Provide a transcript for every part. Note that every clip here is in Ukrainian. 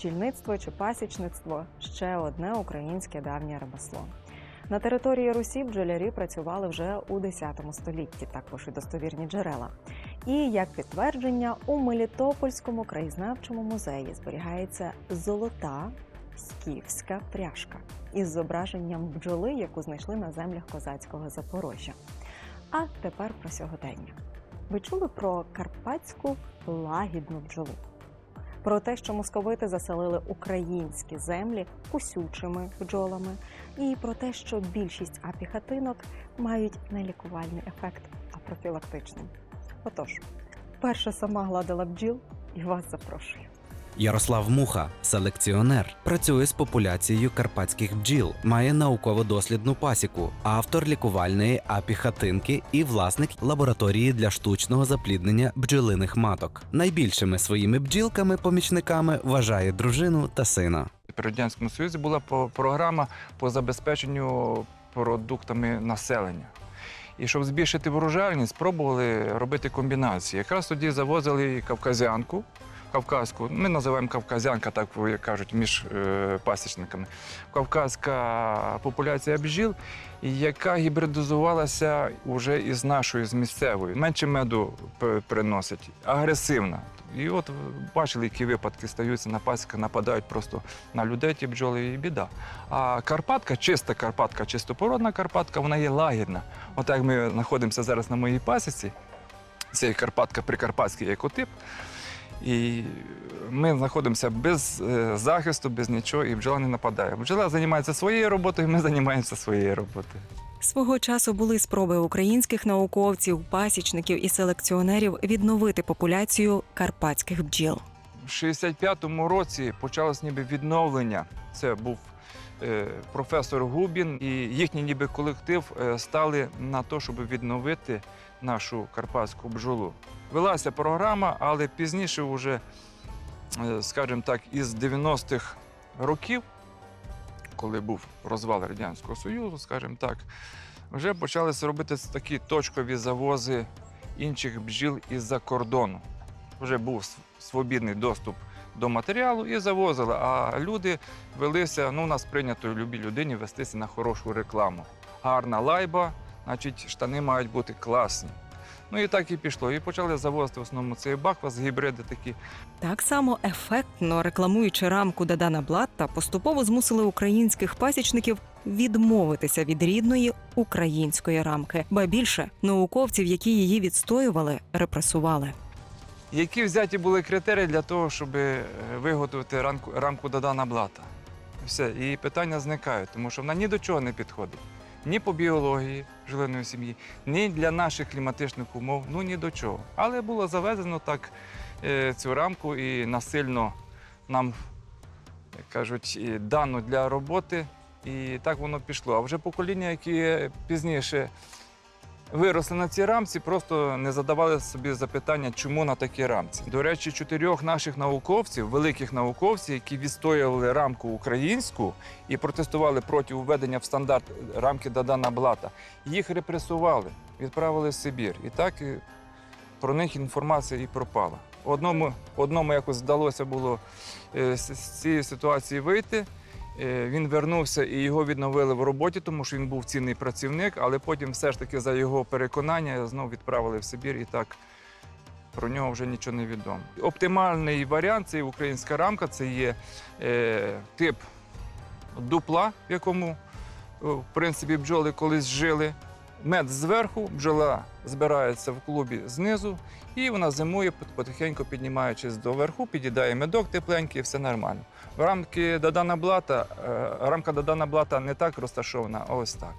бджільництво чи пасічництво ще одне українське давнє ремесло. На території Русі бджолярі працювали вже у X столітті, так пишуть достовірні джерела. І як підтвердження, у Мелітопольському краєзнавчому музеї зберігається золота скіфська пряжка із зображенням бджоли, яку знайшли на землях козацького Запорожжя. А тепер про сьогодення. Ви чули про карпатську лагідну бджолу? Про те, що московити заселили українські землі кусючими бджолами, і про те, що більшість апіхатинок мають не лікувальний ефект, а профілактичний. Отож, перша сама гладила бджіл і вас запрошую. Ярослав Муха, селекціонер, працює з популяцією карпатських бджіл, має науково-дослідну пасіку, автор лікувальної апіхатинки і власник лабораторії для штучного запліднення бджолиних маток. Найбільшими своїми бджілками-помічниками вважає дружину та сина. При Радянському Союзі була програма по забезпеченню продуктами населення. І щоб збільшити врожайність, спробували робити комбінації. Якраз тоді завозили кавказянку, кавказьку, ми називаємо кавказянка, так кажуть, між е, пасічниками. Кавказька популяція бджіл, яка гібридизувалася вже із нашою, з місцевою. Менше меду приносить, агресивна. І от бачили, які випадки стаються на пасіках, нападають просто на людей ті бджоли і біда. А Карпатка, чиста Карпатка, чистопородна Карпатка, вона є лагідна. От як ми знаходимося зараз на моїй пасіці, це Карпатка прикарпатський екотип. І ми знаходимося без е, захисту, без нічого, і бджола не нападає. Бджола займається своєю роботою, ми займаємося своєю роботою. Свого часу були спроби українських науковців, пасічників і селекціонерів відновити популяцію карпатських бджіл. В 65-му році почалось ніби відновлення. Це був е, професор Губін, і їхній ніби колектив е, стали на те, щоб відновити нашу карпатську бджолу. Велася програма, але пізніше, вже, е, скажімо так, із 90-х років, коли був розвал Радянського Союзу, скажімо так, вже почалися робити такі точкові завози інших бджіл із-за кордону. Вже був свобідний доступ до матеріалу і завозили. А люди велися, ну, у нас прийнято любій людині вестися на хорошу рекламу. Гарна лайба, значить, штани мають бути класні. Ну і так і пішло. І почали завозити в основному цей баквас, гібриди такі. Так само ефектно рекламуючи рамку Дадана Блатта, поступово змусили українських пасічників відмовитися від рідної української рамки. Ба більше науковців, які її відстоювали, репресували. Які взяті були критерії для того, щоб е, виготовити рамку, рамку Дадана Блата? Все, і питання зникають, тому що вона ні до чого не підходить. Ні по біології жилиної сім'ї, ні для наших кліматичних умов, ну ні до чого. Але було завезено так е, цю рамку і насильно нам, кажуть, дано для роботи, і так воно пішло. А вже покоління, які пізніше виросли на цій рамці, просто не задавали собі запитання, чому на такій рамці. До речі, чотирьох наших науковців, великих науковців, які відстоювали рамку українську і протестували проти введення в стандарт рамки Дадана Блата, їх репресували, відправили в Сибір. І так і про них інформація і пропала. Одному, одному якось вдалося було е, з цієї ситуації вийти. Е, Він вернувся і його відновили в роботі, тому що він був цінний працівник, але потім все ж таки за його переконання знову відправили в Сибір і так про нього вже нічого не відомо. Оптимальний варіант це українська рамка, це є е, тип дупла, в якому в принципі бджоли колись жили. Мед зверху, бджола збирається в клубі знизу, і вона зимує, потихеньку піднімаючись до верху, під'їдає медок тепленький, все нормально. В рамки Дадана Блата, е, рамка Дадана Блата не так розташована, а ось так.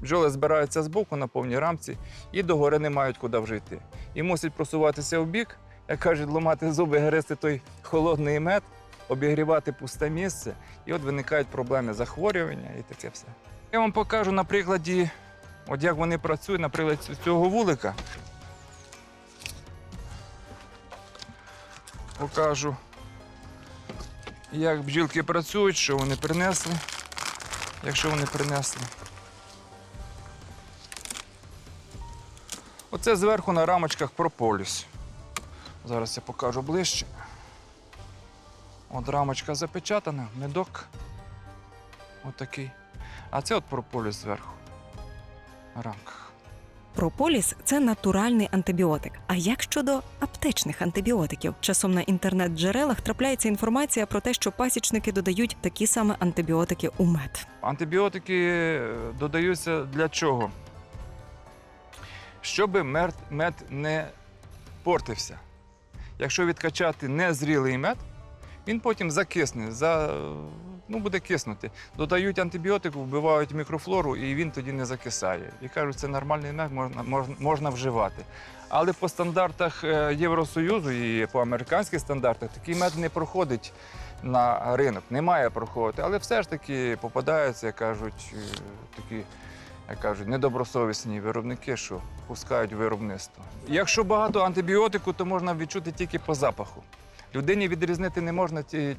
Бджоли збираються збоку на повній рамці і догори не мають куди вже йти. І мусять просуватися в бік, як кажуть, ламати зуби, гризти той холодний мед, обігрівати пусте місце, і от виникають проблеми захворювання і таке все. Я вам покажу на прикладі, от як вони працюють, наприклад, цього вулика. Покажу, як бджілки працюють, що вони принесли, якщо вони принесли. Оце зверху на рамочках прополіс. Зараз я покажу ближче. От рамочка запечатана, медок. Отакий. А це от прополіс зверху. Рамках. Прополіс це натуральний антибіотик. А як щодо аптечних антибіотиків? Часом на інтернет-джерелах трапляється інформація про те, що пасічники додають такі саме антибіотики у мед. Антибіотики е, додаються для чого? Щоб мед, мед не портився. Якщо відкачати незрілий мед, він потім закисне, за, ну, буде киснути. Додають антибіотику, вбивають мікрофлору, і він тоді не закисає. І кажуть, це нормальний мед, можна, можна, можна вживати. Але по стандартах е, Євросоюзу і по американських стандартах такий мед не проходить на ринок, не має проходити. Але все ж таки попадаються, як кажуть, е, такі. Як кажуть, недобросовісні виробники, що пускають виробництво. Якщо багато антибіотику, то можна відчути тільки по запаху. Людині відрізнити не можна, е,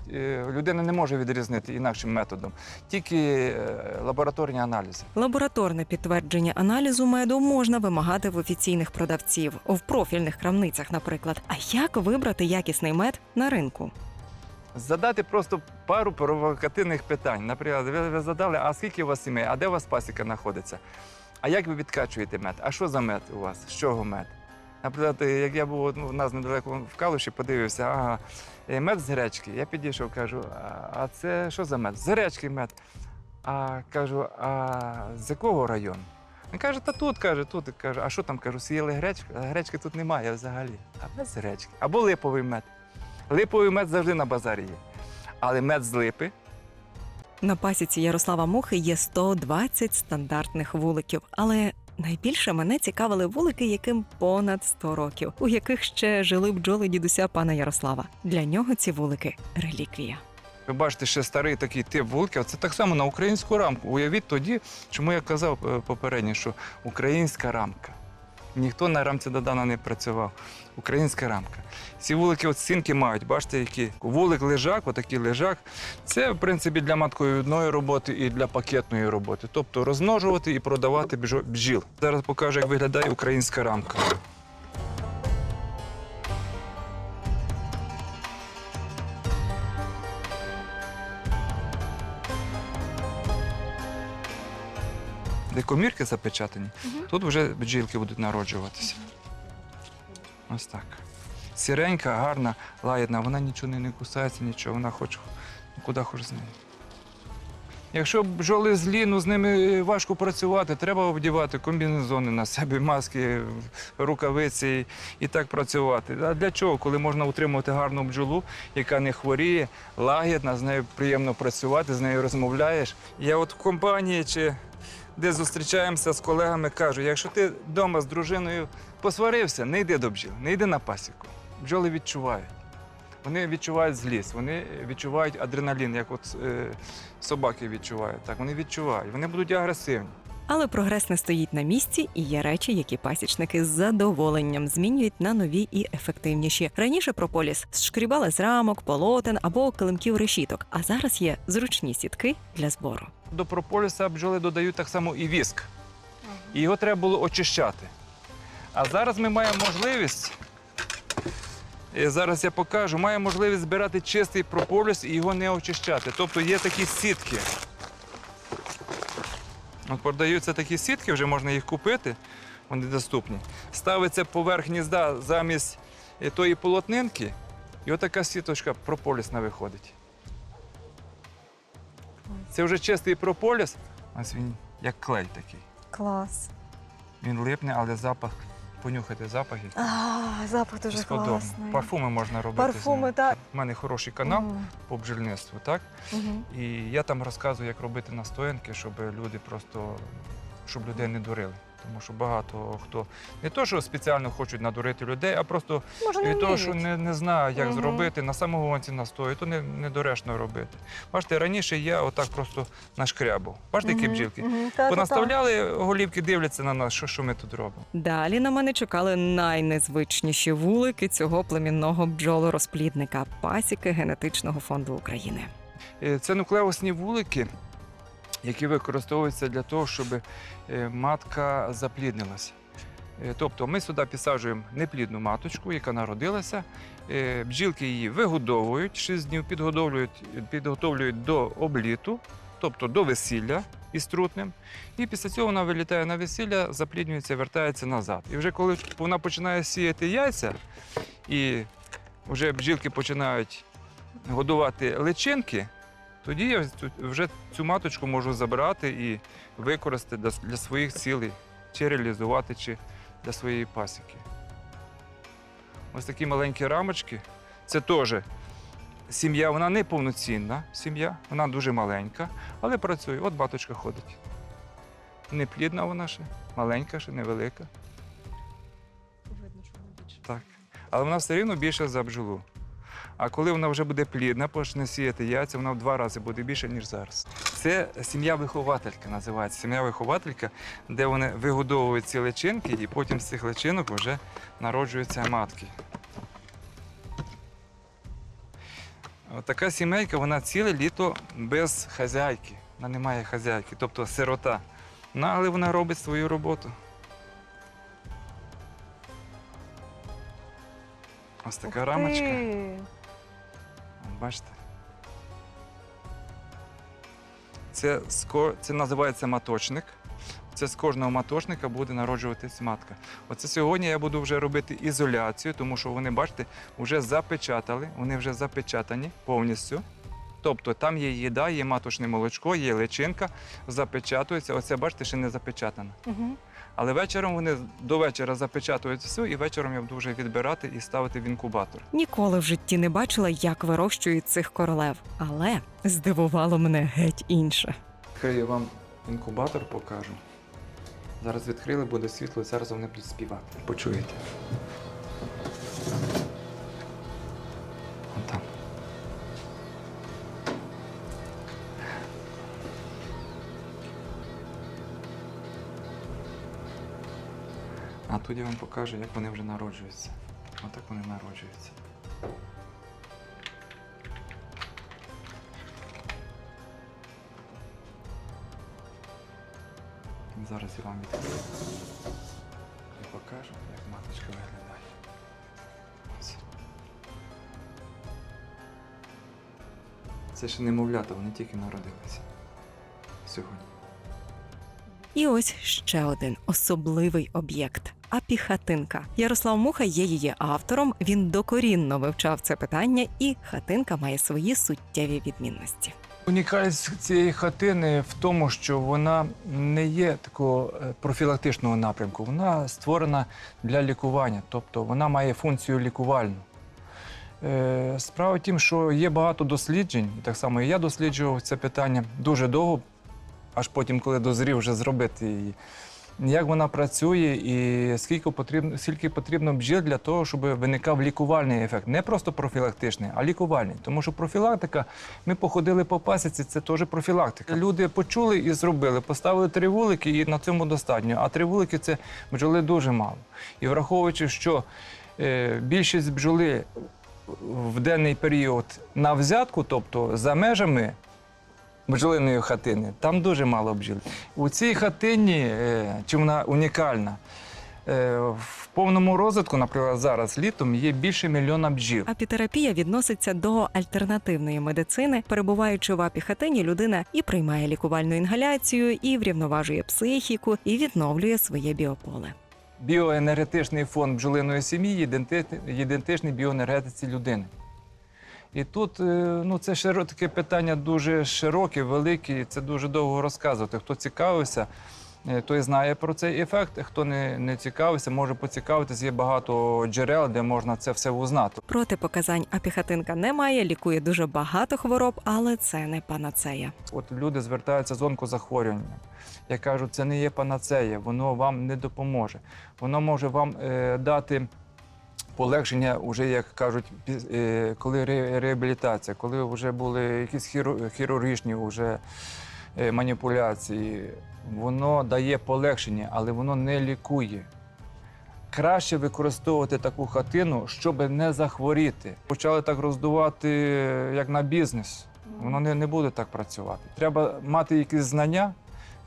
людина не може відрізнити інакшим методом, тільки е, лабораторні аналізи. Лабораторне підтвердження аналізу меду можна вимагати в офіційних продавців, в профільних крамницях, наприклад. А як вибрати якісний мед на ринку? Задати просто пару провокативних питань. Наприклад, ви, ви задали, а скільки у вас сімей, а де у вас пасіка знаходиться? А як ви відкачуєте мед? А що за мед у вас? З чого мед? Наприклад, як я був ну, у нас недалеко в Калуші, подивився, ага, е, мед з гречки. Я підійшов, кажу, а це що за мед? З гречки мед. А кажу, а з якого району? Він каже, та тут каже, тут каже, а що там кажу, сіяли гречку? Гречки тут немає взагалі. А мед з гречки. Або липовий мед. Липовий мед завжди на базарі є. Але мед з липи На пасіці Ярослава Мухи є 120 стандартних вуликів, але найбільше мене цікавили вулики, яким понад 100 років, у яких ще жили бджоли дідуся пана Ярослава. Для нього ці вулики реліквія. Ви бачите, ще старий такий тип вуликів. Це так само на українську рамку. Уявіть тоді, чому я казав е, попередньо, що українська рамка. Ніхто на рамці Додана не працював. Українська рамка. Ці вулики от стінки мають, бачите, які вулик лежак, отакий лежак. Це, в принципі, для матковідної роботи і для пакетної роботи. Тобто розмножувати і продавати бджіл. Зараз покажу, як виглядає українська рамка. Де комірки запечатані, тут вже бджілки будуть народжуватися. Ось так. Сіренька, гарна, лагідна, вона нічого не, кусається, нічого, вона хоче куди хоче з нею. Якщо бджоли злі, ну з ними важко працювати, треба вдівати комбінезони на себе, маски, рукавиці і так працювати. А для чого? Коли можна утримувати гарну бджолу, яка не хворіє, лагідна, з нею приємно працювати, з нею розмовляєш. Я от в компанії чи де зустрічаємося з колегами, кажу, якщо ти вдома з дружиною посварився, не йди до бджіл, не йди на пасіку. Бджоли відчувають. Вони відчувають злість, вони відчувають адреналін, як от е, собаки відчувають. Так, вони відчувають, вони будуть агресивні. Але прогрес не стоїть на місці, і є речі, які пасічники з задоволенням змінюють на нові і ефективніші. Раніше прополіс зшкрібали з рамок, полотен або килимків решіток, а зараз є зручні сітки для збору. До прополіса бджоли додають так само і віск. І його треба було очищати. А зараз ми маємо можливість. і Зараз я покажу, маємо можливість збирати чистий прополіс і його не очищати. Тобто є такі сітки. От продаються такі сітки, вже можна їх купити, вони доступні. Ставиться поверх гнізда замість е, тої полотнинки, і отака сіточка прополісна виходить. Це вже чистий прополіс. Ось він як клей такий. Клас. Він липне, але запах, понюхайте запахи. А, запах дуже класний. Парфуми можна робити. з Парфуми, ним. так. У мене хороший канал Мгм. по бджільництву, так? Мгм. І я там розказую, як робити настоянки, щоб люди просто щоб людей не дурили. Тому що багато хто не то, що спеціально хочуть надурити людей, а просто Може, не від того, що вміють. не, не знаю, як Мгм. зробити на самогонці настою, то не, недоречно робити. Бачите, раніше я отак просто нашкрябав. Бачите, які Мгм. бджілки? Мгм. Та-та-та. Понаставляли голівки, дивляться на нас, що, що ми тут робимо. Далі на мене чекали найнезвичніші вулики цього племінного бджолорозплідника пасіки генетичного фонду України. Е, Це нуклеусні вулики, які використовуються для того, щоб е, матка запліднилася. Е, Тобто ми сюди підсаджуємо неплідну маточку, яка народилася. Е, Бджілки її вигодовують 6 днів, підготовлюють, підготовлюють до обліту, тобто до весілля із трутнем. І після цього вона вилітає на весілля, запліднюється, вертається назад. І вже коли вона починає сіяти яйця, і вже бджілки починають годувати личинки, тоді я вже цю маточку можу забрати і використати для, для своїх цілей, чи реалізувати, чи для своєї пасіки. Ось такі маленькі рамочки. Це теж сім'я, вона не повноцінна сім'я, вона дуже маленька, але працює. От баточка ходить. Не плідна вона ще, маленька ще, невелика. Видно, що вона більше. Так. Але вона все рівно більше за бджолу. А коли вона вже буде плідна, почне сіяти яйця, вона в два рази буде більше, ніж зараз. Це сім'я-вихователька називається. Сім'я-вихователька, де вони вигодовують ці личинки, і потім з цих личинок вже народжуються матки. От така сімейка, вона ціле літо без хазяйки. Вона не має хазяйки, тобто сирота. Ну, але вона робить свою роботу. Ось така Ух рамочка. Бачите? Це, це називається маточник. Це з кожного маточника буде народжуватись матка. Оце сьогодні я буду вже робити ізоляцію, тому що вони, бачите, вже запечатали, вони вже запечатані повністю. Тобто там є їда, є маточне молочко, є личинка, запечатується. Оце, бачите, ще не запечатано. Мгм. Але вечором вони до вечора запечатують всю, і вечором я буду вже відбирати і ставити в інкубатор. Ніколи в житті не бачила, як вирощують цих королев, але здивувало мене геть інше. Відкрию вам інкубатор, покажу. Зараз відкрили, буде світло, і зараз вони будуть співати. Почуєте. Я вам покажу, як вони вже народжуються. Отак вони народжуються. Зараз я вам відкрию і покажу, як маточка виглядає. Ось. Це ще немовлята, вони тільки народилися сьогодні. І ось ще один особливий об'єкт. Апіхатинка. Ярослав Муха є її автором. Він докорінно вивчав це питання, і хатинка має свої суттєві відмінності. Унікальність цієї хатини в тому, що вона не є такого е, профілактичного напрямку. Вона створена для лікування, тобто вона має функцію лікувальну. Е, Справа тім, що є багато досліджень, так само і я досліджував це питання дуже довго, аж потім, коли дозрів вже зробити її. Як вона працює і скільки потрібно, скільки потрібно бджіл для того, щоб виникав лікувальний ефект. Не просто профілактичний, а лікувальний. Тому що профілактика, ми походили по пасіці, це теж профілактика. Люди почули і зробили, поставили три вулики, і на цьому достатньо. А три вулики це бджоли дуже мало. І враховуючи, що е, більшість бджоли в денний період на взятку, тобто за межами бджолиної хатини, там дуже мало бджіл. У цій хатині, е, чи вона унікальна, е, в повному розвитку, наприклад, зараз літом є більше мільйона бджіл. Апітерапія відноситься до альтернативної медицини. Перебуваючи в апіхатині, людина і приймає лікувальну інгаляцію, і врівноважує психіку, і відновлює своє біополе. Біоенергетичний фон бджолиної сім'ї іденти- ідентичний біоенергетиці людини. І тут е, ну, це таке питання дуже широке, велике, і це дуже довго розказувати. Хто цікавився, е, той знає про цей ефект. Хто не, не цікавився, може поцікавитись. Є багато джерел, де можна це все узнати. Протипоказань апіхатинка немає, лікує дуже багато хвороб, але це не панацея. От люди звертаються з онкозахворюванням. Я кажу, це не є панацея, воно вам не допоможе. Воно може вам е, дати полегшення, уже, як кажуть, е, коли реабілітація, коли вже були якісь хірургічні вже, е, маніпуляції. Воно дає полегшення, але воно не лікує. Краще використовувати таку хатину, щоб не захворіти. Почали так роздувати, як на бізнес. Воно не, не буде так працювати. Треба мати якісь знання,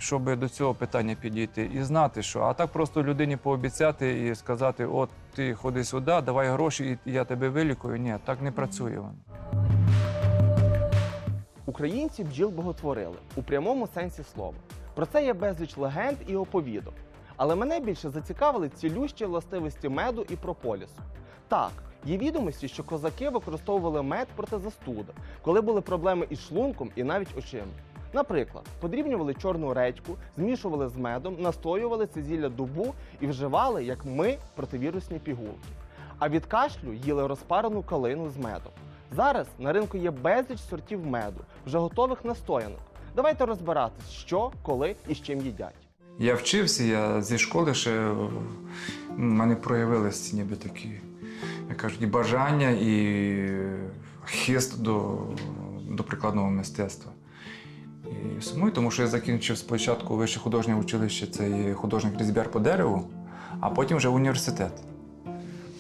щоб до цього питання підійти і знати, що а так просто людині пообіцяти і сказати: от ти ходи сюди, давай гроші, і я тебе вилікую. Ні, так не працює. Українці бджіл боготворили у прямому сенсі слова. Про це є безліч легенд і оповідок. Але мене більше зацікавили цілющі властивості меду і прополісу. Так, є відомості, що козаки використовували мед проти застуди, коли були проблеми із шлунком і навіть очима. Наприклад, подрібнювали чорну редьку, змішували з медом, настоювали це зілля дубу і вживали, як ми, противірусні пігулки. А від кашлю їли розпарену калину з медом. Зараз на ринку є безліч сортів меду, вже готових настоянок. Давайте розбиратись, що, коли і з чим їдять. Я вчився, я зі школи ще в мене проявилися ніби такі, як кажуть, і бажання, і хист до, до прикладного мистецтва. І сумую, тому що я закінчив спочатку вище художнє училище, це є художник різьбяр по дереву, а потім вже університет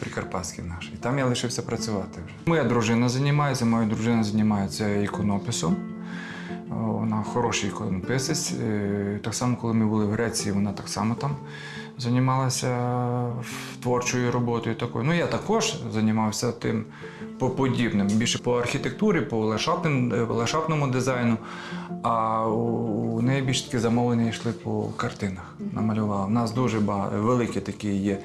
Прикарпатський наш. І там я лишився працювати вже. Моя дружина займається, моя дружина займається іконописом. Вона хороший іконописець. Е, Так само, коли ми були в Греції, вона так само там займалася творчою роботою такою. Ну, я також займався тим по- подібним, більше по архітектурі, по ландшафтним- е, дизайну. А у неї більш такі замовлення йшли по картинах. Намалювала. У нас дуже великі такі є.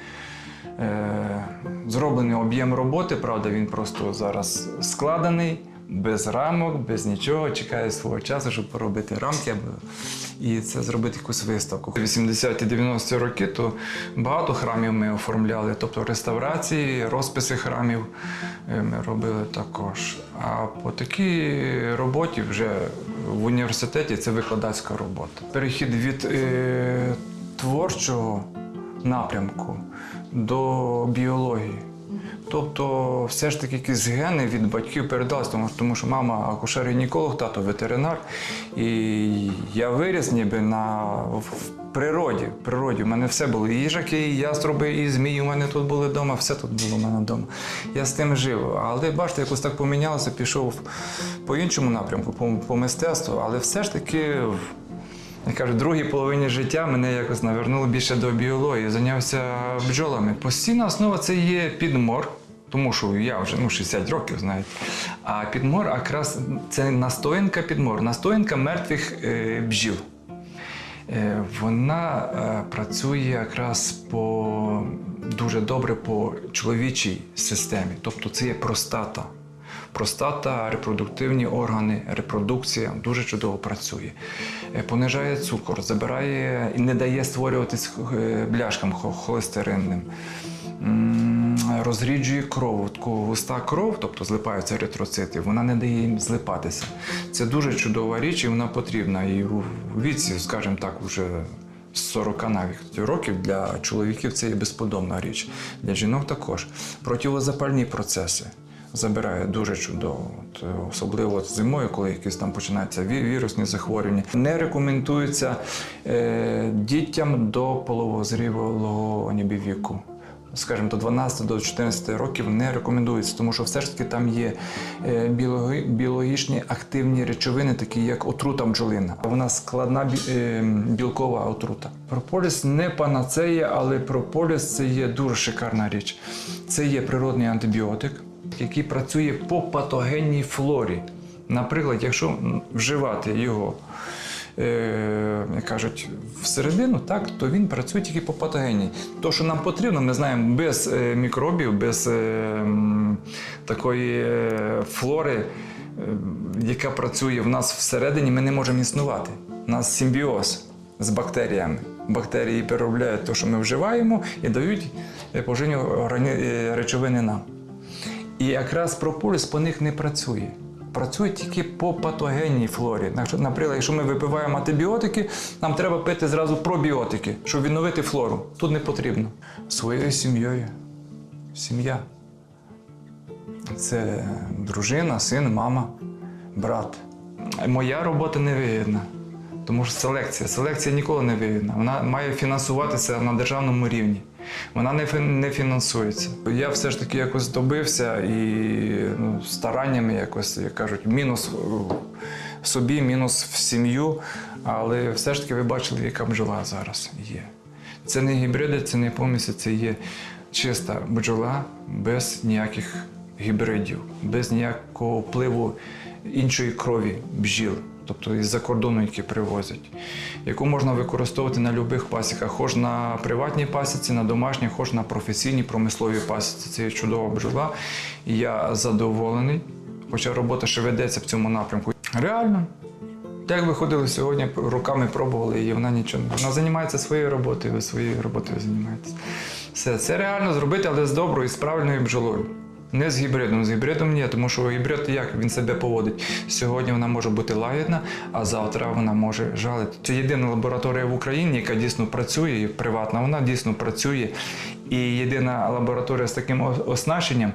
Е, зроблений об'єм роботи, правда, він просто зараз складений, без рамок, без нічого, чекає свого часу, щоб поробити рамки або- і це зробити якусь виставку. 80-90-ті роки то багато храмів ми оформляли, тобто реставрації, розписи храмів е, ми робили також. А по такій роботі вже в університеті це викладацька робота. Перехід від е, творчого напрямку до біології. Тобто, все ж таки якісь гени від батьків передалися, тому, тому що мама акушер-гінеколог, тато ветеринар. І я виріс ніби на, в природі. В природі. У мене все було. І їжаки, і яструби, і змії у мене тут були вдома, все тут було у мене вдома. Я з тим жив. Але бачите, якось так помінялося, пішов по іншому напрямку, по, по мистецтву, але все ж таки. я кажу, в другій половині життя мене якось навернуло більше до біології, зайнявся бджолами. Постійна основа це є підмор, тому що я вже ну, 60 років, знаєте. А підмор якраз це настоянка підмор, настоянка мертвих е, бджіл. Е, Вона е, працює якраз по дуже добре по чоловічій системі, тобто це є простата. Простата, репродуктивні органи, репродукція дуже чудово працює. Е, Понижає цукор, забирає і не дає створюватись е, бляшкам хо- холестеринним. Розріджує кров, таку густа кров, тобто злипаються еритроцити, вона не дає їм злипатися. Це дуже чудова річ, і вона потрібна. І у віці, скажімо так, вже з 40 навіть років для чоловіків це є безподобна річ. Для жінок також. Противозапальні процеси забирає дуже чудово. От, е, особливо от зимою, коли якісь там починаються вірусні захворювання. Не рекомендується е, дітям до половозрілого ніби віку. Скажімо, до 12 до 14 років не рекомендується, тому що все ж таки там є е, біологічні активні речовини, такі як отрута бджолина. Вона складна е, білкова отрута. Прополіс не панацея, але прополіс це є дуже шикарна річ. Це є природний антибіотик, який працює по патогенній флорі. Наприклад, якщо вживати його як кажуть, всередину, так, то він працює тільки по патогенії. То, що нам потрібно, ми знаємо, без е, мікробів, без е, такої е, флори, е, яка працює в нас всередині, ми не можемо існувати. У нас симбіоз з бактеріями. Бактерії переробляють те, що ми вживаємо, і дають е, поживні е, речовини нам. І якраз прополіс по них не працює. Працює тільки по патогенній флорі. Наприклад, якщо ми випиваємо антибіотики, нам треба пити зразу пробіотики, щоб відновити флору. Тут не потрібно. Своєю сім'єю. Сім'я. Це дружина, син, мама, брат. Моя робота не вигідна. Тому що селекція. Селекція ніколи не вигідна. Вона має фінансуватися на державному рівні. Вона не, не фінансується. Я все ж таки якось добився і ну, стараннями якось, як кажуть, мінус собі, мінус в сім'ю. Але все ж таки ви бачили, яка бджола зараз є. Це не гібриди, це не поміси, це є чиста бджола без ніяких гібридів, без ніякого впливу іншої крові бджіл, тобто із-за кордону, які привозять, яку можна використовувати на будь-яких пасіках, хоч на приватній пасіці, на домашній, хоч на професійній промисловій пасіці. Це чудова бджола. І я задоволений, хоча робота ще ведеться в цьому напрямку. Реально. Як ви ходили сьогодні, руками пробували її, вона нічого не. Вона займається своєю роботою, ви своєю роботою займаєтесь. Все, це реально зробити, але з доброю, і з правильною бджолою. Не з гібридом. З гібридом ні, тому що гібрид як він себе поводить. Сьогодні вона може бути лагідна, а завтра вона може жалити. Це єдина лабораторія в Україні, яка дійсно працює, приватна, вона дійсно працює. І єдина лабораторія з таким оснащенням,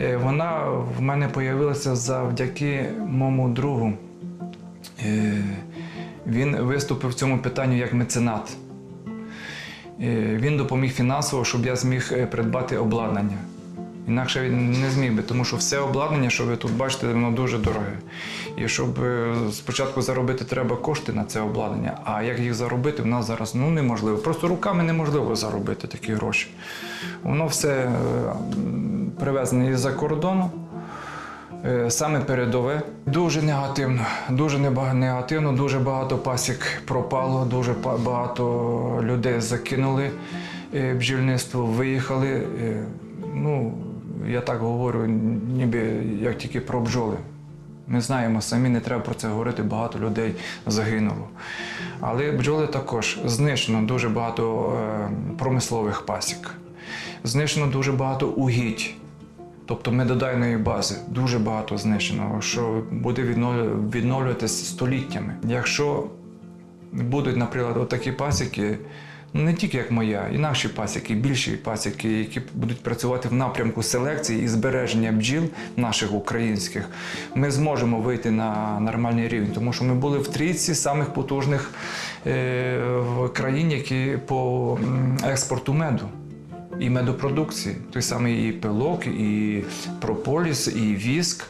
е, вона в мене з'явилася завдяки моєму другу. Е, Він виступив в цьому питанні як меценат. Е, Він допоміг фінансово, щоб я зміг придбати обладнання. Інакше він не зміг би, тому що все обладнання, що ви тут бачите, воно дуже дороге. І щоб е, спочатку заробити, треба кошти на це обладнання. А як їх заробити, в нас зараз ну, неможливо. Просто руками неможливо заробити такі гроші. Воно все е, привезене із-за кордону. Е, Саме передове дуже негативно, дуже негативно, дуже багато пасік пропало, дуже багато людей закинули бджільництво, виїхали. Ну, я так говорю, ніби як тільки про бджоли. Ми знаємо самі, не треба про це говорити, багато людей загинуло. Але бджоли також знищено дуже багато е, промислових пасік, знищено дуже багато угідь. Тобто медодайної бази дуже багато знищено, що буде відновлюватися століттями. Якщо будуть, наприклад, такі пасіки, не тільки як моя, і наші пасіки, більші пасіки, які будуть працювати в напрямку селекції і збереження бджіл наших українських, ми зможемо вийти на нормальний рівень, тому що ми були в трійці самих потужних е, в країні, які по експорту меду і медопродукції. Той самий і пилок, і прополіс, і віск.